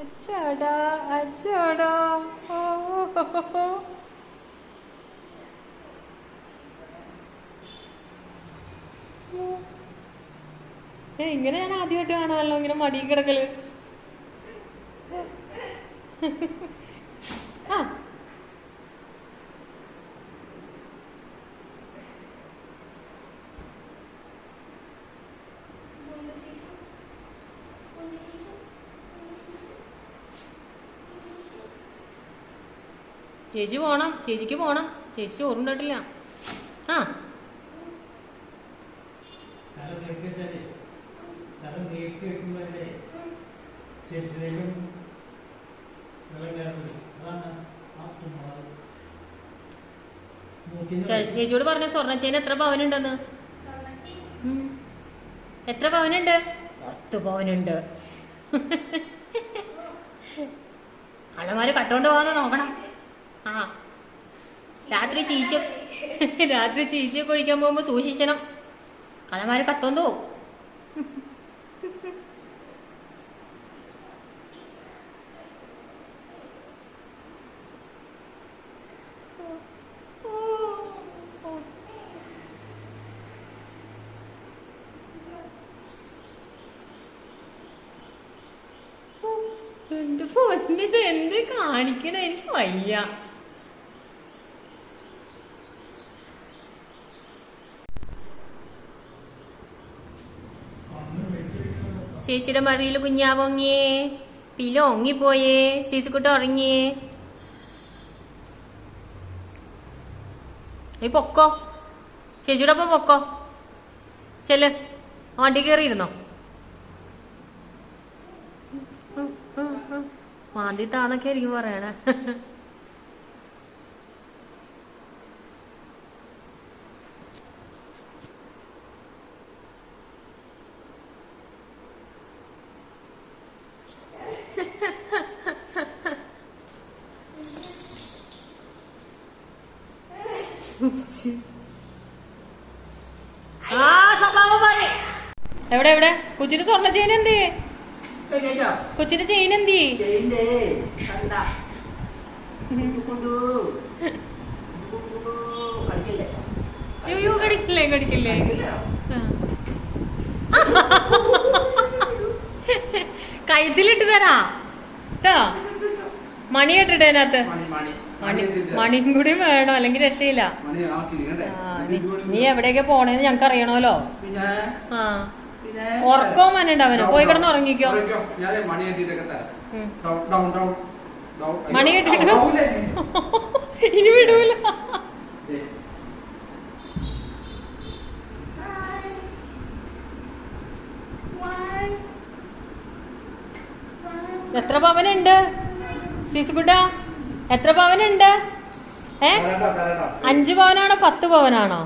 അച്ചോടാ അച്ചാടാ. ഓ ഇങ്ങനെ ഞാൻ ആദ്യമായിട്ട് കാണാമല്ലോ ഇങ്ങനെ മടി കിടക്കൽ. ആ ചേച്ചി പോണം ചേച്ചിക്ക് പോണം. ചേച്ചി ചോറുണ്ടിട്ടില്ല ആ. കയറുന്നത് അതാണ് ആ ചേച്ചിയോട് പറഞ്ഞ സ്വർണച്ചേന് എത്ര പവനുണ്ടെന്ന്. എത്ര പവനുണ്ട്? പത്ത് പവനുണ്ട്. അളമാര് കട്ടോണ്ട് പോകാതെ നോക്കണം. രാത്രി ചീച്ച. രാത്രി ചീച്ചയൊക്കെ ഒഴിക്കാൻ പോകുമ്പോ സൂക്ഷിക്കണം കളമാര് കത്തോന്നു എന്റെ ഫോണിന് ഇത് എന്ത് കാണിക്കണ? എനിക്ക് വയ്യ. ചേച്ചിയുടെ മറിയിൽ കുഞ്ഞാവൊങ്ങിയേ? പില ഒങ്ങിപ്പോയേ ഉറങ്ങിയേ? ഈ പൊക്കോ. ചേച്ചിയുടെ ഒപ്പം പൊക്കോ. ചെല്ല്. വണ്ടി കയറിയിരുന്നോ മാന്തി താന്നൊക്കെ ആയിരിക്കും പറയണേ. എവിടെ എവിടെ? കൊച്ചിന് സ്വർണ ചെയിൻ എന്ത്? കൊച്ചിന് ചെയിൻ എന്ത്? അയ്യോ കടിക്കില്ലേ കടിക്കില്ലേ. കഴുത്തിലിട്ട് തരാ. കേട്ടോ മണി. മണി മണി മണി മണിയും കൂടി വേണം? അല്ലെങ്കിൽ രക്ഷയില്ല? നീ- എവിടെയൊക്കെ പോണേന്ന് ഞങ്ങക്ക് അറിയണമല്ലോ. ആ. ഉറക്കവും വന്നുണ്ട് അവന്? പോയി കിടന്ന് ഉറങ്ങിക്കോ. മണി കെട്ടിട്ട്? ഇനി വിടൂല. എത്ര പവനുണ്ട്? സീസുകുട്ട എത്ര പവനുണ്ട്? ഏ. അഞ്ച് പവനാണോ പത്ത് പവനാണോ?